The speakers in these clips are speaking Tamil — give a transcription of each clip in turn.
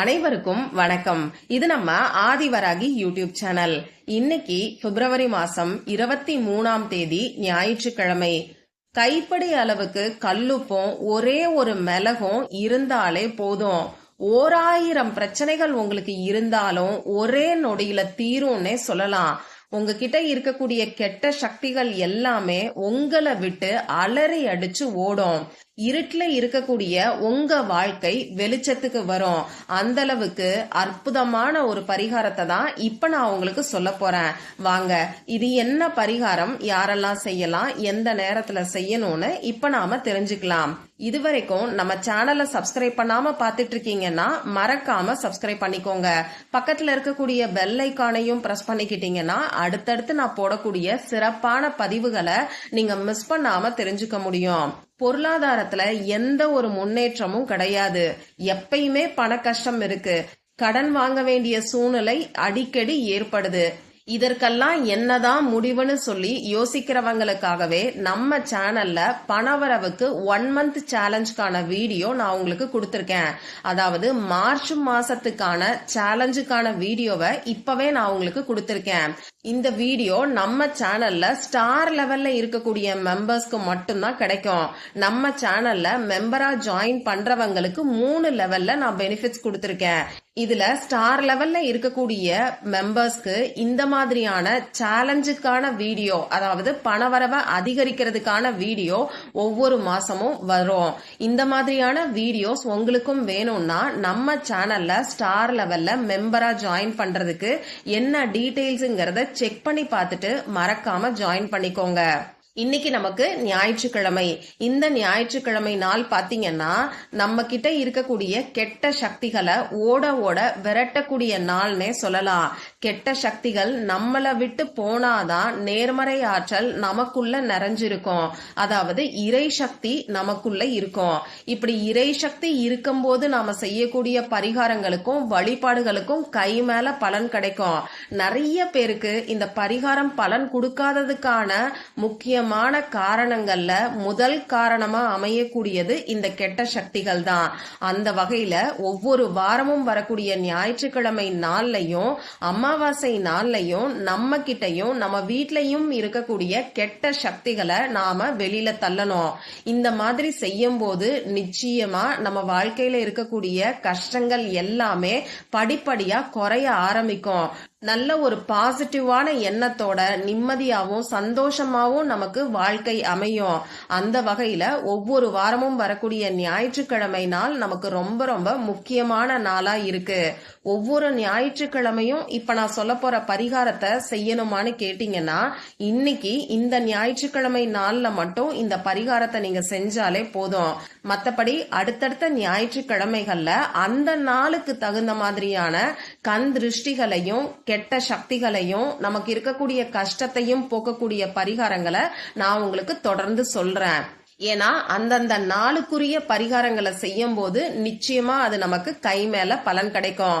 அனைவருக்கும் வணக்கம். இது நம்ம ஆதிவராகி யூடியூப் சேனல். இன்னைக்கு பிப்ரவரி மாசம் இருபத்தி மூணாம் தேதி ஞாயிற்றுக்கிழமை. கைப்படி அளவுக்கு கல்லுப்பும் ஒரே ஒரு மிளகும் இருந்தாலே போதும். ஓராயிரம் பிரச்சனைகள் உங்களுக்கு இருந்தாலும் ஒரே நொடியில தீரும்னே சொல்லலாம். உங்ககிட்ட இருக்கக்கூடிய கெட்ட சக்திகள் எல்லாமே உங்களை விட்டு அலறி அடிச்சு ஓடும். இருட்டில் இருக்கக்கூடிய உங்க வாழ்க்கை வெளிச்சத்துக்கு வரும். அந்த அளவுக்கு அற்புதமான ஒரு பரிகாரத்தை தான் இப்ப நான் உங்களுக்கு சொல்ல போறேன். வாங்க இது என்ன பரிகாரம்? யாரெல்லாம் செய்யலாம்? எந்த நேரத்துல செய்யணும்னு இப்ப நாம தெரிஞ்சுக்கலாம். இதுவரைக்கும் நம்ம சேனலை சப்ஸ்கிரைப் பண்ணாம பாத்துட்டு இருக்கீங்கன்னா மறக்காம சப்ஸ்கிரைப் பண்ணிக்கோங்க. பக்கத்துல இருக்கக்கூடிய பெல் ஐக்கானையும் பிரஸ் பண்ணிக்கிட்டீங்கன்னா அடுத்தடுத்து நான் போடக்கூடிய சிறப்பான பதிவுகளை நீங்க மிஸ் பண்ணாம தெரிஞ்சுக்க முடியும். பொருளாதாரத்துல எந்த ஒரு முன்னேற்றமும் கிடையாது. எப்பயுமே பண கஷ்டம் இருக்கு. கடன் வாங்க வேண்டிய சூழ்நிலை அடிக்கடி ஏற்படுது. இதற்கெல்லாம் என்னதான் முடிவுன்னு சொல்லி யோசிக்கிறவங்களுக்காகவே நம்ம சேனல்ல பணவரவுக்கு ஒன் மந்த் சேலஞ்சுக்கான வீடியோ நான் உங்களுக்கு கொடுத்துருக்கேன். அதாவது மார்ச் மாசத்துக்கான சேலஞ்சுக்கான வீடியோவை இப்பவே நான் உங்களுக்கு கொடுத்துருக்கேன். இந்த வீடியோ நம்ம சேனல்ல ஸ்டார் லெவல்ல இருக்கக்கூடிய மெம்பர்ஸ்க்கு மட்டும்தான் கிடைக்கும். நம்ம சேனல்ல மெம்பரா ஜாயின் பண்றவங்களுக்கு மூணு லெவல்ல நான் பெனிஃபிட்ஸ் கொடுத்துருக்கேன். இதுல ஸ்டார் லெவல்ல இருக்கக்கூடிய மெம்பர்ஸ்க்கு இந்த மாதிரியான சேலஞ்சுக்கான வீடியோ அதாவது பணவரவை அதிகரிக்கிறதுக்கான வீடியோ ஒவ்வொரு மாசமும் வரும். இந்த மாதிரியான வீடியோஸ் உங்களுக்கும் வேணும்னா நம்ம சேனல்ல ஸ்டார் லெவல்ல மெம்பரா ஜாயின் பண்றதுக்கு என்ன டீடைல்ஸுங்கிறத செக் பண்ணி பார்த்துட்டு மறக்காம ஜாயின் பண்ணிக்கோங்க. இன்னைக்கு நமக்கு ஞாயிற்றுக்கிழமை. இந்த ஞாயிற்றுக்கிழமை நாள் பாத்தீங்கன்னா நம்ம கிட்ட இருக்கக்கூடிய கெட்ட சக்திகளை ஓட ஓட விரட்டக்கூடிய நாள்னே சொல்லலாம். கெட்ட சக்திகள் நம்மளை விட்டு போனாதான் நேர்மறை ஆற்றல் நமக்குள்ள நிறைஞ்சிருக்கும். அதாவது இறை சக்தி நமக்குள்ள இருக்கும். இப்படி இறை சக்தி இருக்கும்போது நாம செய்யக்கூடிய பரிகாரங்களுக்கும் வழிபாடுகளுக்கும் கை மேல பலன் கிடைக்கும். நிறைய பேருக்கு இந்த பரிகாரம் பலன் கொடுக்காததுக்கான முக்கிய முக்கியமான காரணங்கள்ல முதல் காரணமா அமையக்கூடியது இந்த கெட்ட சக்திகள் தான் அந்த வகையில ஒவ்வொரு வாரமும் வரக்கூடிய ஞாயிற்றுக்கிழமை நாள்லையும் அமாவாசை நாள்லையும் நம்ம கிட்டையும் நம்ம வீட்லையும் இருக்கக்கூடிய கெட்ட சக்திகளை நாம வெளியில தள்ளணும். இந்த மாதிரி செய்யும் போது நிச்சயமா நம்ம வாழ்க்கையில இருக்கக்கூடிய கஷ்டங்கள் எல்லாமே படிப்படியா குறைய ஆரம்பிக்கும். நல்ல ஒரு பாசிட்டிவான எண்ணத்தோட நிம்மதியாகவும் சந்தோஷமாகவும் நமக்கு வாழ்க்கை அமையும். அந்த வகையில ஒவ்வொரு வாரமும் வரக்கூடிய ஞாயிற்றுக்கிழமை நாள் நமக்கு ரொம்ப ரொம்ப முக்கியமான நாளா இருக்கு. ஒவ்வொரு ஞாயிற்றுக்கிழமையும் இப்ப நான் சொல்ல போற பரிகாரத்தை செய்யணுமான்னு கேட்டீங்கன்னா இன்னைக்கு இந்த ஞாயிற்றுக்கிழமை நாள்ல மட்டும் இந்த பரிகாரத்தை நீங்க செஞ்சாலே போதும். மத்தபடி அடுத்தடுத்த ஞாயிற்றுக்கிழமைகள்ல அந்த நாளுக்கு தகுந்த மாதிரியான கண் திருஷ்டிகளையும் கெட்ட சக்திகளையும் நமக்கு இருக்கக்கூடிய கஷ்டத்தையும் போக்கக்கூடிய பரிகாரங்களை நான் உங்களுக்கு தொடர்ந்து சொல்றேன். ஏன்னா அந்தந்த நாளுக்குரிய பரிகாரங்களை செய்யும் போது நிச்சயமா அது நமக்கு கை மேல பலன் கிடைக்கும்.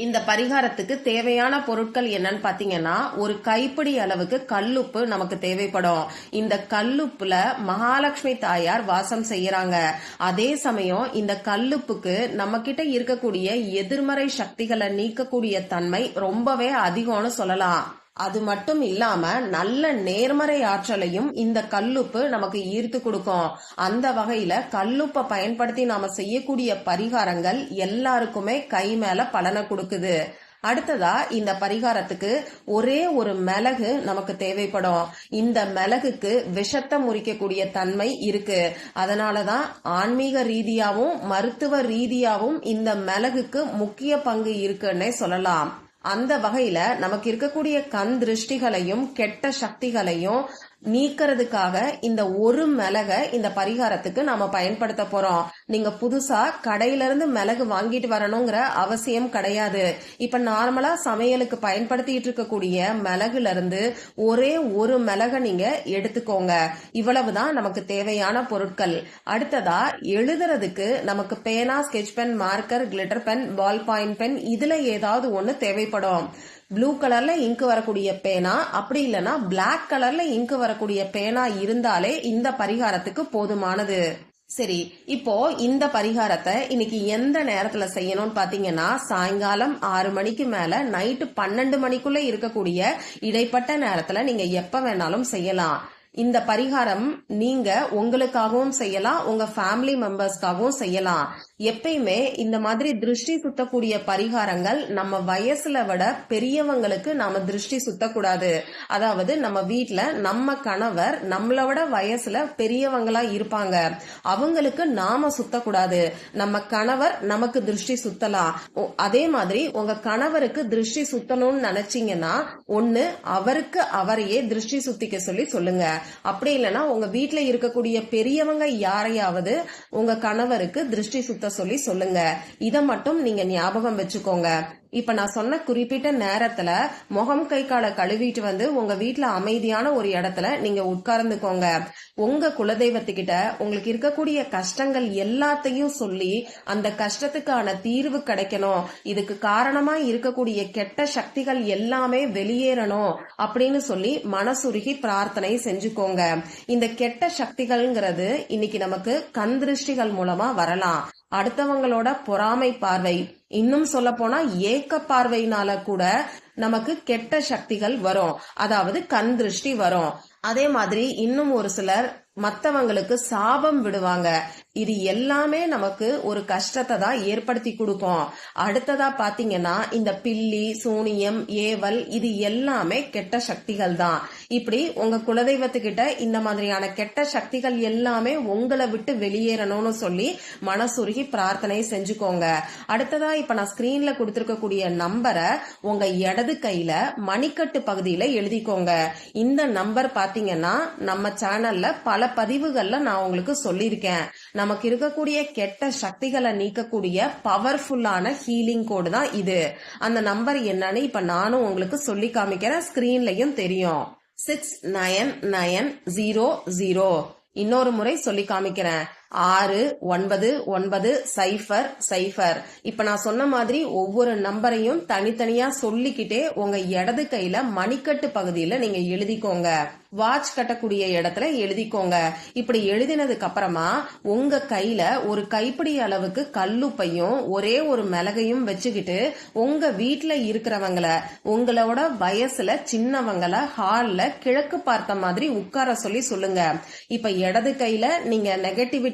இந்த பரிகாரத்துக்கு தேவையான பொருட்கள் என்னன்னு பாத்தீங்கன்னா ஒரு கைப்பிடி அளவுக்கு கல்லுப்பு நமக்கு தேவைப்படும். இந்த கல்லுப்புல மகாலட்சுமி தாயார் வாசம் செய்யறாங்க. அதே சமயம் இந்த கல்லுப்புக்கு நம்ம கிட்ட இருக்கக்கூடிய எதிர்மறை சக்திகளை நீக்கக்கூடிய தன்மை ரொம்பவே அதிகம்னு சொல்லலாம். அது மட்டும் இல்லாம நல்ல நேர்மறை ஆற்றலையும் இந்த கல்லுப்பு நமக்கு ஈர்த்து கொடுக்கும். அந்த வகையில கல்லுப்பை பயன்படுத்தி நாம செய்யக்கூடிய பரிகாரங்கள் எல்லாருக்குமே கை மேல பலனை கொடுக்குது. அடுத்ததா இந்த பரிகாரத்துக்கு ஒரே ஒரு மிளகு நமக்கு தேவைப்படும். இந்த மிளகுக்கு விஷத்தை முறிக்கக்கூடிய தன்மை இருக்கு. அதனாலதான் ஆன்மீக ரீதியாவும் மருத்துவ ரீதியாவும் இந்த மிளகுக்கு முக்கிய பங்கு இருக்குன்னே சொல்லலாம். அந்த வகையில நமக்கு இருக்கக்கூடிய கண் திருஷ்டிகளையும் கெட்ட சக்திகளையும் நீக்கிறதுக்காக இந்த ஒரு மிளகை இந்த பரிகாரத்துக்கு நாம பயன்படுத்த போறோம். நீங்க புதுசா கடையில இருந்து மிளகு வாங்கிட்டு வரணுங்கிற அவசியம் கிடையாது. இப்ப நார்மலா சமையலுக்கு பயன்படுத்திட்டு இருக்கக்கூடிய மிளகுல இருந்து ஒரே ஒரு மிளகை நீங்க எடுத்துக்கோங்க. இவ்வளவுதான் நமக்கு தேவையான பொருட்கள். அடுத்ததா எழுதுறதுக்கு நமக்கு பேனா sketch pen marker glitter pen ball point pen இதுல ஏதாவது ஒண்ணு தேவைப்படும். ப்ளூ கலர்ல இங்கு வரக்கூடிய பேனா அப்படி இல்லைன்னா பிளாக் கலர்ல இங்கு வரக்கூடிய பேனா இருந்தாலே இந்த பரிகாரத்துக்கு போதுமானது. சரி இப்போ இந்த பரிகாரத்தை இன்னைக்கு எந்த நேரத்துல செய்யணும்னு பாத்தீங்கன்னா சாயங்காலம் ஆறு மணிக்கு மேல நைட்டு பன்னெண்டு மணிக்குள்ள இருக்கக்கூடிய இடைப்பட்ட நேரத்துல நீங்க எப்ப வேணாலும் செய்யலாம். இந்த பரிகாரம் நீங்க உங்களுக்காகவும் செய்யலாம் உங்க ஃபேமிலி மெம்பர்ஸ்க்காகவும் செய்யலாம். எப்பயுமே இந்த மாதிரி திருஷ்டி சுத்தக்கூடிய பரிகாரங்கள் நம்ம வயசுல விட பெரியவங்களுக்கு நாம திருஷ்டி சுத்தக்கூடாது. அதாவது நம்ம வீட்டுல நம்ம கணவர் நம்மள விட வயசுல பெரியவங்களா இருப்பாங்க. அவங்களுக்கு நாம சுத்தக்கூடாது. நம்ம கணவர் நமக்கு திருஷ்டி சுத்தலாம் அதே மாதிரி உங்க கணவருக்கு திருஷ்டி சுத்தணும்னு நினைச்சீங்கன்னா ஒண்ணு அவருக்கு அவரையே திருஷ்டி சுத்திக்க சொல்லி சொல்லுங்க. அப்படி இல்லைன்னா உங்க வீட்டுல இருக்கக்கூடிய பெரியவங்க யாரையாவது உங்க கணவருக்கு திருஷ்டி சுத்த சொல்லி சொல்லுங்க. இத மட்டும் நீங்க ஞாபகம் வச்சுக்கோங்க. இப்ப நான் சொன்ன குறிப்பிட்ட நேரத்துல முகம் கை காலை கழுவிட்டு வந்து உங்க வீட்டுல அமைதியான ஒரு இடத்துல நீங்க உட்கார்ந்துக்கோங்க. உங்க குலதெய்வத்துக்கிட்ட உங்களுக்கு இருக்கக்கூடிய கஷ்டங்கள் எல்லாத்தையும் சொல்லி அந்த கஷ்டத்துக்கான தீர்வு கிடைக்கணும். இதுக்கு காரணமா இருக்கக்கூடிய கெட்ட சக்திகள் எல்லாமே வெளியேறணும் அப்படின்னு சொல்லி மனசுருகி பிரார்த்தனை செஞ்சுக்கோங்க. இந்த கெட்ட சக்திகள்ங்கிறது இன்னைக்கு நமக்கு கண் திருஷ்டிகள் மூலமா வரலாம். அடுத்தவங்களோட பொறாமை பார்வை. இன்னும் சொல்ல போனா ஏக்க பார்வையினால கூட நமக்கு கெட்ட சக்திகள் வரும். அதாவது கண் திருஷ்டி வரும். அதே மாதிரி இன்னும் ஒரு சிலர் மத்தவங்களுக்கு சாபம் விடுவாங்க. இது எல்லாமே நமக்கு ஒரு கஷ்டத்தை தான் ஏற்படுத்தி கொடுக்கும். அடுத்ததா பாத்தீங்கன்னா இந்த பில்லி சூனியம் ஏவல் இது எல்லாமே கெட்ட சக்திகள் தான். இப்படி உங்க குலதெய்வத்துக்கிட்ட இந்த மாதிரியான கெட்ட சக்திகள் எல்லாமே உங்களை விட்டு வெளியேறணும்னு சொல்லி மனசுருகி பிரார்த்தனை செஞ்சுக்கோங்க. அடுத்ததா இப்ப நான் ஸ்கிரீன்ல கொடுத்திருக்கக்கூடிய நம்பரை உங்க இடது கையில மணிக்கட்டு பகுதியில எழுதிக்கோங்க. இந்த நம்பர் பாத்தீங்கன்னா நம்ம சேனல்ல பல பதிவுகள்ல நான் உங்களுக்கு சொல்லியிருக்கேன். நமக்கு இருக்கக்கூடிய கெட்ட சக்திகளை நீக்கக்கூடிய பவர்ஃபுல்லான ஹீலிங் கோடு தான் இது. அந்த நம்பர் என்னன்னு இப்ப நானும் உங்களுக்கு சொல்லி காமிக்கிறேன். ஸ்கிரீன்லயும் தெரியும். Six nine nine zero zero இன்னொரு முறை சொல்லி காமிக்கிறேன். ஆறு ஒன்பது ஒன்பது சைஃபர் சைஃபர். இப்போ நான் சொன்ன மாதிரி ஒவ்வொரு நம்பரையும் தனித்தனியா சொல்லிக்கிட்டே உங்க இடது கையில மணிக்கட்டு பகுதியில நீங்க எழுதிக்கோங்க. வாட்ச் கட்டக்கூடிய இடத்துல எழுதிக்கோங்க. இப்படி எழுதினதுக்கு அப்புறமா உங்க கையில ஒரு கைப்பிடி அளவுக்கு கல்லுப்பையும் ஒரே ஒரு மிளகையும் வச்சுக்கிட்டு உங்க வீட்டுல இருக்கிறவங்கள உங்களோட வயசுல சின்னவங்கள ஹால்ல கிழக்கு பார்த்த மாதிரி உட்கார சொல்லி சொல்லுங்க. இப்ப இடது கையில நீங்க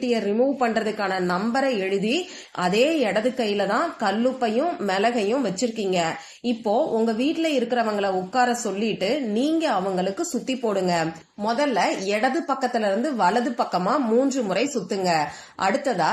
நெகட்டிவிட்டியை ரிமூவ் பண்றதுக்கான நம்பரை எழுதி அதே இடது கையில தான் கல்லுப்பையும் மிளகையும் வச்சிருக்கீங்க. இப்போ உங்க வீட்டில் இருக்கிறவங்கள உட்கார சொல்லிட்டு நீங்க அவங்களுக்கு சுத்தி போடுங்க. முதல்ல இடது பக்கத்துல இருந்து வலது பக்கமா மூன்று முறை சுத்துங்க. அடுத்ததா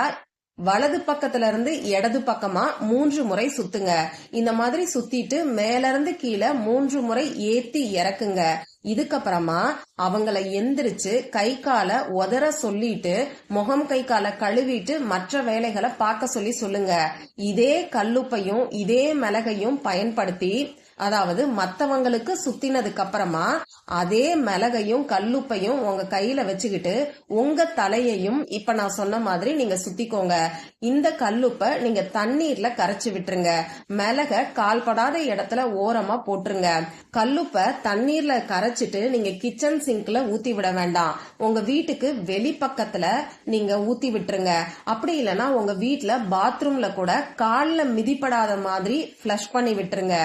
வலது பக்கத்துல இருந்து இடது பக்கமா மூன்று முறை சுத்துங்க. இந்த மாதிரி சுத்திட்டு மேல இருந்து கீழே மூன்று முறை ஏத்தி இறக்குங்க. இதுக்கப்புறமா அவங்கள எந்திரிச்சு கை காலை உதற சொல்லிட்டு முகம் கை காலை கழுவிட்டு மற்ற வேலைகளை பார்க்க சொல்லி சொல்லுங்க. இதே கல்லுப்பையும் இதே மிளகையும் பயன்படுத்தி அதாவது மத்தவங்களுக்கு சுத்தினதுக்கு அப்புறமா அதே மிளகையும் கல்லுப்பையும் உங்க கையில வச்சுக்கிட்டு உங்க தலையையும் இப்ப நான் சொன்ன மாதிரி நீங்க சுத்திக்கோங்க. இந்த கல்லுப்பை நீங்க தண்ணீர்ல கரைச்சு விட்டுருங்க. மிளக கால்படாத இடத்துல ஓரமா போட்டுருங்க. கல்லுப்பை தண்ணீர்ல கரைச்சிட்டு நீங்க கிச்சன் சிங்க்ல ஊத்தி விட வேண்டாம். உங்க வீட்டுக்கு வெளிப்பக்கத்துல நீங்க ஊத்தி விட்டுருங்க. அப்படி இல்லைன்னா உங்க வீட்டுல பாத்ரூம்ல கூட கால்ல மிதிப்படாத மாதிரி ஃப்ளஷ் பண்ணி விட்டுருங்க.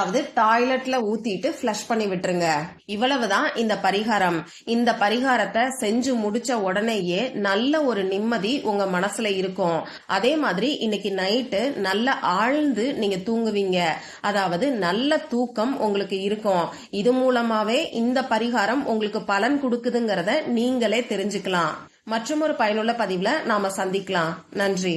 அதாவது டாய்லெட்ல ஊத்திட்டு ஃப்ளஷ் பண்ணி விட்டுருங்க. இவ்வளவுதான் இந்த பரிகாரம். இந்த பரிகாரத்தை செஞ்சு முடிச்ச உடனேயே நல்ல ஒரு நிம்மதி உங்க மனசுல இருக்கும். அதே மாதிரி இன்னைக்கு நைட்டு நல்ல ஆழ்ந்து நீங்க தூங்குவீங்க. அதாவது நல்ல தூக்கம் உங்களுக்கு இருக்கும். இது மூலமாவே இந்த பரிகாரம் உங்களுக்கு பலன் கொடுக்குதுங்கிறத நீங்களே தெரிஞ்சுக்கலாம். மற்றும் ஒரு பயனுள்ள பதிவுல நாம சந்திக்கலாம். நன்றி.